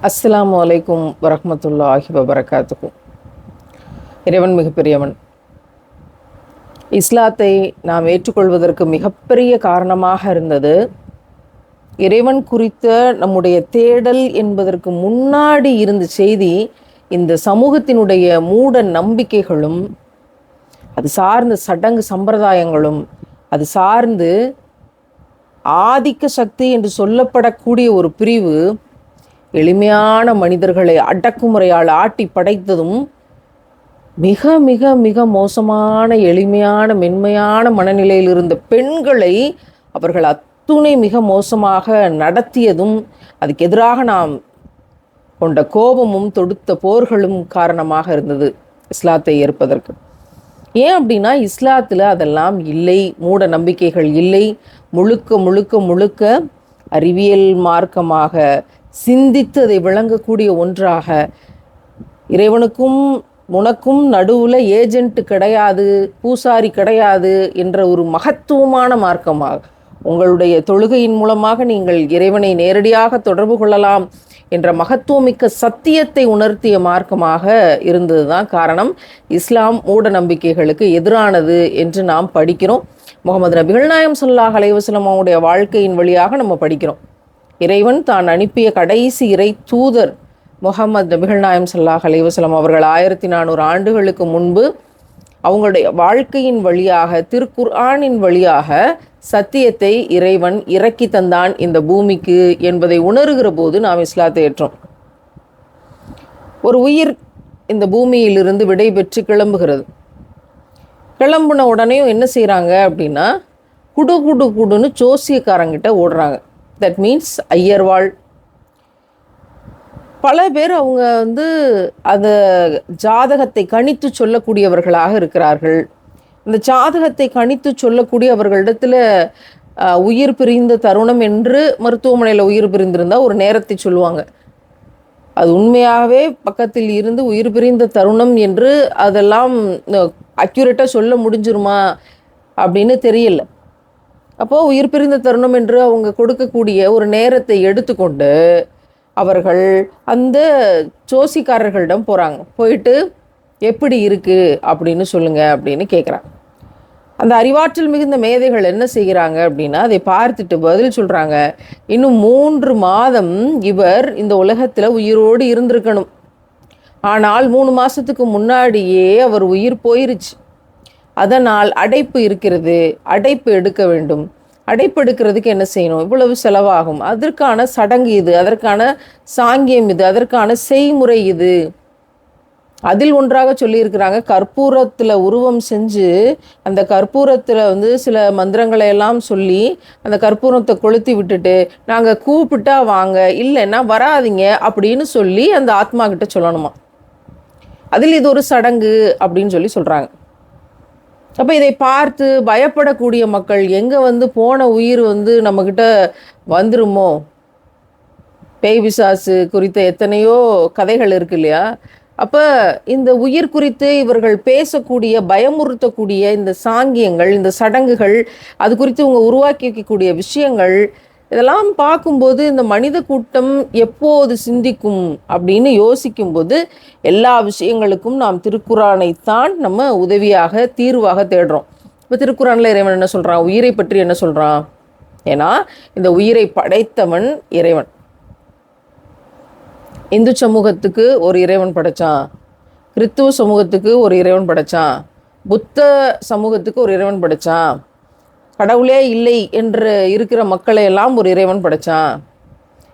அஸ்லாம் வலைக்கும் வரமத்துல்லா வரஹ்மத்துல்லாஹி வபரகாத்துக்கும் இறைவன் மிகப்பெரியவன். இஸ்லாத்தை நாம் ஏற்றுக்கொள்வதற்கு மிகப்பெரிய காரணமாக இருந்தது இறைவன் குறித்த நம்முடைய தேடல் என்பதற்கு முன்னாடி இருந்த செய்தி இந்த சமூகத்தினுடைய மூட நம்பிக்கைகளும் அது சார்ந்த சடங்கு சம்பிரதாயங்களும் அது சார்ந்து ஆதிக்க சக்தி என்று சொல்லப்படக்கூடிய ஒரு பிரிவு எளிமையான மனிதர்களை அடக்குமுறையால் ஆட்டி படைத்ததும் மிக மிக மிக மோசமான எளிமையான மென்மையான மனநிலையில் இருந்த பெண்களை அவர்கள் அத்துணை மிக மோசமாக நடத்தியதும் அதுக்கு எதிராக நாம் கொண்ட கோபமும் தொடுத்த போர்களும் காரணமாக இருந்தது இஸ்லாத்தை ஏற்பதற்கு. ஏன் அப்படின்னா இஸ்லாத்தில் அதெல்லாம் இல்லை மூட நம்பிக்கைகள் இல்லை முழுக்க முழுக்க முழுக்க அறிவியல் மார்க்கமாக சிந்தித்து அதை விளங்கக்கூடிய ஒன்றாக இறைவனுக்கும் உனக்கும் நடுவில் ஏஜென்ட் கிடையாது பூசாரி கிடையாது என்ற ஒரு மகத்துவமான மார்க்கமாக உங்களுடைய தொழுகையின் மூலமாக நீங்கள் இறைவனை நேரடியாக தொடர்பு கொள்ளலாம் என்ற மகத்துவமிக்க சத்தியத்தை உணர்த்திய மார்க்கமாக இருந்தது தான் காரணம். இஸ்லாம் மூட நம்பிக்கைகளுக்கு எதிரானது என்று நாம் படிக்கிறோம். முகமது நபிகள் நாயம் சொல்லாஹ் அலைவசலம் அவங்களுடைய வாழ்க்கையின் வழியாக நம்ம படிக்கிறோம். இறைவன் தான் அனுப்பிய கடைசி இறை தூதர் முகமது நபிகள் நாயம் சல்லாஹ் அலைவசலம் அவர்கள் ஆயிரத்தி நானூறு ஆண்டுகளுக்கு முன்பு அவங்களுடைய வாழ்க்கையின் வழியாக திருக்குர்ஆனின் வழியாக சத்தியத்தை இறைவன் இறக்கி தந்தான் இந்த பூமிக்கு என்பதை உணர்கிற போது நாம் இஸ்லாத்தை ஏற்றோம். ஒரு உயிர் இந்த பூமியிலிருந்து விடை பெற்று கிளம்புகிறது. கிளம்புன உடனேயும் என்ன செய்கிறாங்க அப்படின்னா குடு குடு குடுன்னு ஜோசியக்காரங்கிட்ட ஓடுறாங்க. தட் மீன்ஸ் ஐயர்வாள் பல பேர் அவங்க வந்து அந்த ஜாதகத்தை கணித்து சொல்லக்கூடியவர்களாக இருக்கிறார்கள். இந்த ஜாதகத்தை கணித்து சொல்லக்கூடியவர்களிடத்தில் உயிர் பிரிந்த தருணம் என்று மருத்துவமனையில் உயிர் பிரிந்திருந்தால் ஒரு நேரத்தை சொல்லுவாங்க. அது உண்மையாகவே பக்கத்தில் இருந்து உயிர் பிரிந்த தருணம் என்று அதெல்லாம் அக்யூரேட்டாக சொல்ல முடிஞ்சிருமா அப்படின்னு தெரியல. அப்போது உயிர் பிரிந்த தருணம் என்று அவங்க கொடுக்கக்கூடிய ஒரு நேரத்தை எடுத்துக்கொண்டு அவர்கள் அந்த ஜோசிக்காரர்களிடம் போகிறாங்க போயிட்டு எப்படி இருக்குது அப்படின்னு சொல்லுங்கள் அப்படின்னு கேட்குறாங்க அந்த அறிவாற்றல் மிகுந்த மேதைகள் என்ன செய்கிறாங்க அப்படின்னா அதை பார்த்துட்டு பதில் சொல்கிறாங்க இன்னும் மூன்று மாதம் இவர் இந்த உலகத்தில் உயிரோடு இருந்திருக்கணும். ஆனால் மூணு மாதத்துக்கு முன்னாடியே அவர் உயிர் போயிருச்சு. அதனால் அடைப்பு இருக்கிறது அடைப்பு எடுக்க வேண்டும். அடைப்பு எடுக்கிறதுக்கு என்ன செய்யணும்? இவ்வளவு செலவாகும். அதற்கான சடங்கு இது அதற்கான சாங்கியம் இது அதற்கான செய்முறை இது. அதில் ஒன்றாக சொல்லியிருக்கிறாங்க கற்பூரத்தில் உருவம் செஞ்சு அந்த கற்பூரத்தில் வந்து சில மந்திரங்களை எல்லாம் சொல்லி அந்த கற்பூரத்தை கொளுத்தி விட்டுட்டு நாங்கள் கூப்பிட்டா வாங்க இல்லைன்னா வராதீங்க அப்படின்னு சொல்லி அந்த ஆத்மா கிட்ட சொல்லணுமா? அதில் இது ஒரு சடங்கு அப்படின்னு சொல்லி சொல்கிறாங்க அப்போ இதை பார்த்து பயப்படக்கூடிய மக்கள் எங்கே வந்து போன உயிர் வந்து நம்மக்கிட்ட வந்துருமோ? பேய் பிசாசு குறித்த எத்தனையோ கதைகள் இருக்கு இல்லையா? அப்போ இந்த உயிர் குறித்து இவர்கள் பேசக்கூடிய பயமுறுத்தக்கூடிய இந்த சாங்கியங்கள் இந்த சடங்குகள் அது குறித்து இவங்க உருவாக்கி வைக்கக்கூடிய விஷயங்கள் இதெல்லாம் பார்க்கும்போது இந்த மனித கூட்டம் எப்போது சிந்திக்கும் அப்படின்னு யோசிக்கும்போது எல்லா விஷயங்களுக்கும் நாம் திருக்குறானைத்தான் நம்ம உதவியாக தீர்வாக தேடுறோம். இப்போ திருக்குறானில் இறைவன் என்ன சொல்கிறான் உயிரை பற்றி என்ன சொல்கிறான் ஏன்னா இந்த உயிரை படைத்தவன் இறைவன். இந்து சமூகத்துக்கு ஒரு இறைவன் படைச்சான். கிறித்துவ சமூகத்துக்கு ஒரு இறைவன் படைச்சான். புத்த சமூகத்துக்கு ஒரு இறைவன் படைச்சான். கடவுளே இல்லை என்று இருக்கிற மக்களை எல்லாம் ஒரு இறைவன் படைச்சான்.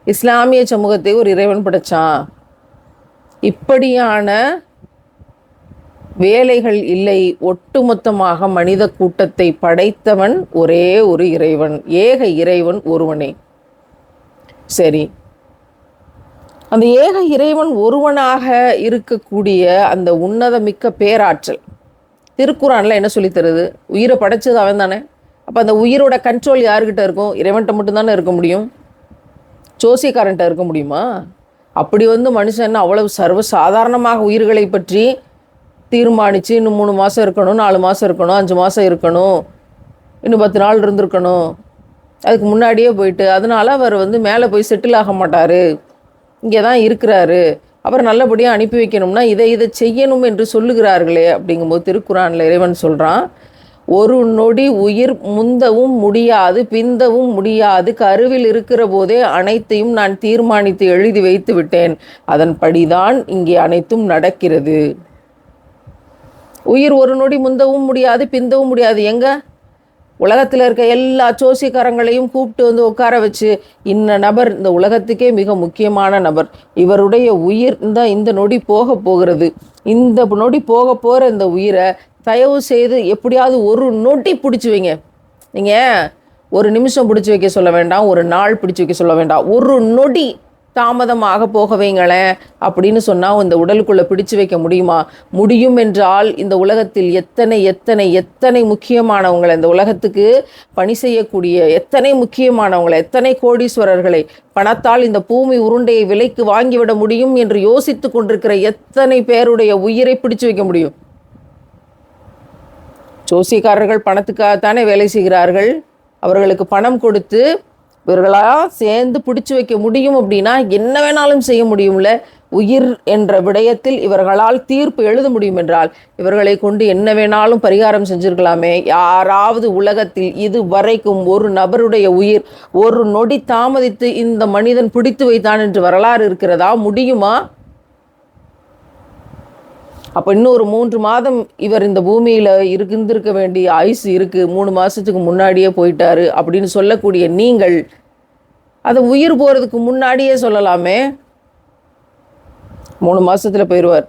இஸ்லாமிய சமூகத்தை ஒரு இறைவன் படைச்சான். இப்படியான வேலைகள் இல்லை. ஒட்டுமொத்தமாக மனித கூட்டத்தை படைத்தவன் ஒரே ஒரு இறைவன் ஏக இறைவன் ஒருவனே. சரி. அந்த ஏக இறைவன் ஒருவனாக இருக்கக்கூடிய அந்த உன்னதமிக்க பேராற்றல். திருக்குறானில் என்ன சொல்லித்தருது? உயிரை படைச்சது அவன் தானே அப்போ அந்த உயிரோட கண்ட்ரோல் யாருக்கிட்ட இருக்கும்? இறைவன்கிட்ட மட்டும்தானே இருக்க முடியும்? ஜோசியக்காரன்ட்ட இருக்க முடியுமா? அப்படி வந்து மனுஷன் அவ்வளவு சர்வ சாதாரணமாக உயிர்களை பற்றி தீர்மானித்து இன்னும் மூணு மாதம் இருக்கணும் நாலு மாதம் இருக்கணும் அஞ்சு மாதம் இருக்கணும் இன்னும் பத்து நாள் இருந்திருக்கணும். அதுக்கு முன்னாடியே போயிட்டு அதனால் அவர் வந்து மேலே போய் செட்டில் ஆக மாட்டார். இங்கே தான் இருக்கிறாரு. அவர் நல்லபடியாக அனுப்பி வைக்கணும்னா இதை இதை செய்யணும் என்று சொல்லுகிறார்களே அப்படிங்கும்போது திருக்குறானில் இறைவன் சொல்கிறான் ஒரு நொடி உயிர் முந்தவும் முடியாது பிந்தவும் முடியாது. கருவில் இருக்கிற போதே அனைத்தையும் நான் தீர்மானித்து எழுதி வைத்து விட்டேன். அதன்படிதான் இங்கே அனைத்தும் நடக்கிறது. உயிர் ஒரு நொடி முந்தவும் முடியாது பிந்தவும் முடியாது. எங்க? உலகத்தில் இருக்க எல்லா ஜோசியக்காரங்களையும் கூப்பிட்டு வந்து உட்கார வச்சு இன்ன நபர் இந்த உலகத்துக்கே மிக முக்கியமான நபர். இவருடைய உயிர் தான் இந்த நொடி போக போகிறது. இந்த நொடி போக போகிற இந்த உயிரை தயவு செய்து எப்படியாவது ஒரு நொடி பிடிச்சி வைங்க. நீங்கள் ஒரு நிமிஷம் பிடிச்சி வைக்க சொல்ல வேண்டாம் ஒரு நாள் பிடிச்சி வைக்க சொல்ல வேண்டாம். ஒரு நொடி தாமதமாக போக வைங்களேன் அப்படின்னு சொன்னால் இந்த உடலுக்குள்ளே பிடிச்சு வைக்க முடியுமா? முடியும் என்றால் இந்த உலகத்தில் எத்தனை எத்தனை எத்தனை முக்கியமானவங்களை இந்த உலகத்துக்கு பணி செய்யக்கூடிய எத்தனை முக்கியமானவங்களை எத்தனை கோடீஸ்வரர்களை பணத்தால் இந்த பூமி உருண்டையை விலைக்கு வாங்கிவிட முடியும் என்று யோசித்து கொண்டிருக்கிற எத்தனை பேருடைய உயிரை பிடிச்சு வைக்க முடியும்? ஜோசியக்காரர்கள் பணத்துக்காகத்தானே வேலை செய்கிறார்கள். அவர்களுக்கு பணம் கொடுத்து இவர்களாக சேர்ந்து பிடிச்சு வைக்க முடியும் அப்படின்னா என்ன வேணாலும் செய்ய முடியும்ல. உயிர் என்ற விடயத்தில் இவர்களால் தீர்ப்பு எழுத முடியும் என்றால் இவர்களை கொண்டு என்ன வேணாலும் பரிகாரம் செஞ்சிருக்கலாமே. யாராவது உலகத்தில் இது வரைக்கும் ஒரு நபருடைய உயிர் ஒரு நொடி தாமதித்து இந்த மனிதன் பிடித்து வைத்தான் என்று வரலாறு இருக்கிறதா? முடியுமா? அப்போ இன்னும் ஒரு மூன்று மாதம் இவர் இந்த பூமியில் இருந்திருக்க வேண்டிய ஆயுசு இருக்குது மூணு மாதத்துக்கு முன்னாடியே போயிட்டாரு அப்படின்னு சொல்லக்கூடிய நீங்கள் அதை உயிர் போகிறதுக்கு முன்னாடியே சொல்லலாமே. மூணு மாதத்தில் போயிடுவார்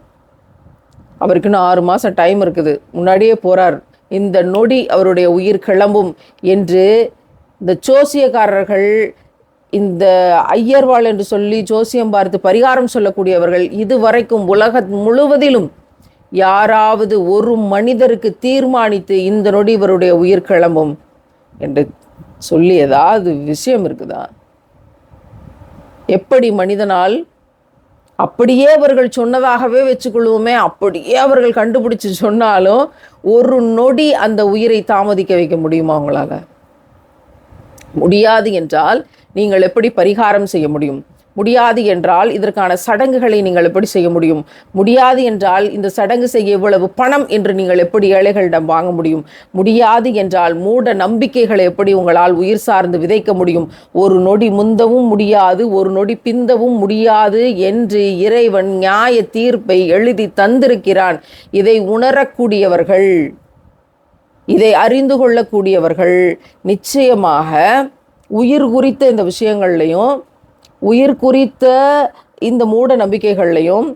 அவருக்கு இன்னும் ஆறு மாதம் டைம் இருக்குது. முன்னாடியே போகிறார் இந்த நொடி அவருடைய உயிர் கிளம்பும் என்று இந்த ஜோசியக்காரர்கள் இந்த ஐயர்வாள் என்று சொல்லி ஜோசியம் பார்த்து பரிகாரம் சொல்லக்கூடியவர்கள் இதுவரைக்கும் உலக முழுவதிலும் யாராவது ஒரு மனிதருக்கு தீர்மானித்து இந்த நொடி இவருடைய உயிர் கிளம்பும் என்று சொல்லி ஏதாவது விஷயம் இருக்குதா? எப்படி மனிதனால் அப்படியே அவர்கள் சொன்னதாகவே வச்சுக்கொள்வோமே அப்படியே அவர்கள் கண்டுபிடிச்சு சொன்னாலும் ஒரு நொடி அந்த உயிரை தாமதிக்க வைக்க முடியுமா அவங்களால முடியாது என்றால் நீங்கள் எப்படி பரிகாரம் செய்ய முடியும்? முடியாது என்றால் இதற்கான சடங்குகளை நீங்கள் எப்படி செய்ய முடியும்? முடியாது என்றால் இந்த சடங்கு செய்ய இவ்வளவு பணம் என்று நீங்கள் எப்படி ஏழைகளிடம் வாங்க முடியும்? முடியாது என்றால் மூட நம்பிக்கைகளை எப்படி உங்களால் உயிர் சார்ந்து விதைக்க முடியும்? ஒரு நொடி முந்தவும் முடியாது ஒரு நொடி பிந்தவும் முடியாது என்று இறைவன் நியாய தீர்ப்பை எழுதி தந்திருக்கிறான். இதை உணரக்கூடியவர்கள் இதை அறிந்து கொள்ளக்கூடியவர்கள் நிச்சயமாக உயிர் குறித்த இந்த விஷயங்கள்லையும் உயிர் குறித்த இந்த மூட நம்பிக்கைகள்லையும்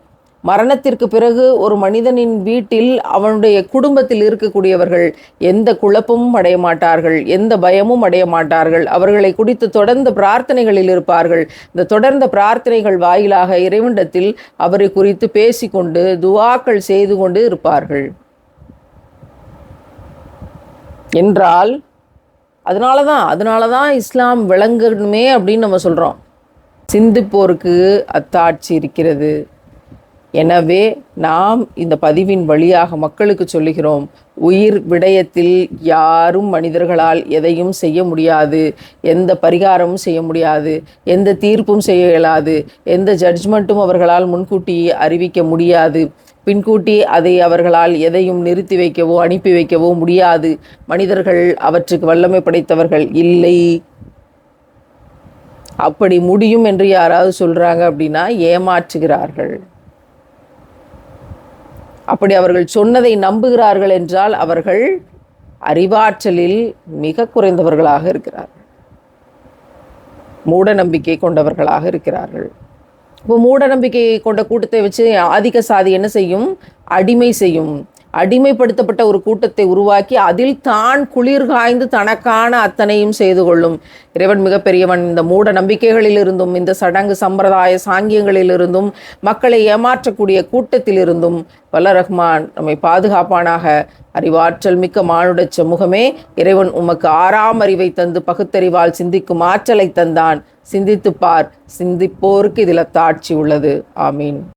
மரணத்திற்கு பிறகு ஒரு மனிதனின் வீட்டில் அவனுடைய குடும்பத்தில் இருக்கக்கூடியவர்கள் எந்த குழப்பமும் அடைய மாட்டார்கள் எந்த பயமும் அடைய மாட்டார்கள். அவர்களை குறித்து தொடர்ந்த பிரார்த்தனைகளில் இருப்பார்கள். இந்த தொடர்ந்த பிரார்த்தனைகள் வாயிலாக இறைவனிடத்தில் அவரை குறித்து பேசிக்கொண்டு துவாக்கள் செய்து கொண்டு இருப்பார்கள். என்றால் அதனால தான் அதனால தான் இஸ்லாம் விளங்கணுமே அப்படின்னு நம்ம சொல்கிறோம் சிந்திப்போருக்கு அத்தாட்சி இருக்கிறது. எனவே நாம் இந்த பதிவின் வழியாக மக்களுக்கு சொல்லுகிறோம் உயிர் விடயத்தில் யாரும் மனிதர்களால் எதையும் செய்ய முடியாது. எந்த பரிகாரமும் செய்ய முடியாது. எந்த தீர்ப்பும் செய்ய இயலாது. எந்த ஜட்ஜ்மெண்ட்டும் அவர்களால் முன்கூட்டி அறிவிக்க முடியாது. பின்கூட்டி அதை அவர்களால் எதையும் நிறுத்தி வைக்கவோ அனுப்பி வைக்கவோ முடியாது. மனிதர்கள் அவற்றுக்கு வல்லமை படைத்தவர்கள் இல்லை. அப்படி முடியும் என்று யாராவது சொல்றாங்க அப்படின்னா ஏமாற்றுகிறார்கள். அப்படி அவர்கள் சொன்னதை நம்புகிறார்கள் என்றால் அவர்கள் அறிவாற்றலில் மிக குறைந்தவர்களாக இருக்கிறார்கள். மூட நம்பிக்கை கொண்டவர்களாக இருக்கிறார்கள். இப்போ மூட நம்பிக்கை கொண்ட கூட்டத்தை வச்சு ஆதிக்க சாதி என்ன செய்யும்? அடிமை செய்யும். அடிமைப்படுத்தப்பட்ட ஒரு கூட்டத்தை உருவாக்கி அதில் தான் குளிர் காய்ந்து தனக்கான அத்தனையும் செய்து கொள்ளும். இறைவன் மிகப்பெரியவன். இந்த மூட நம்பிக்கைகளிலிருந்தும் இந்த சடங்கு சம்பிரதாய சாங்கியங்களிலிருந்தும் மக்களை ஏமாற்றக்கூடிய கூட்டத்திலிருந்தும் வல்ல ரஹ்மான் நம்மை பாதுகாப்பானாக. அறிவாற்றல் மிக்க மானுட சமூகமே இறைவன் உமக்கு ஆறாம் அறிவை தந்து பகுத்தறிவால் சிந்திக்கும் ஆற்றலை தந்தான். சிந்தித்துப் பார் சிந்திப்போருக்கு இதில் தாட்சி உள்ளது. ஆமீன்.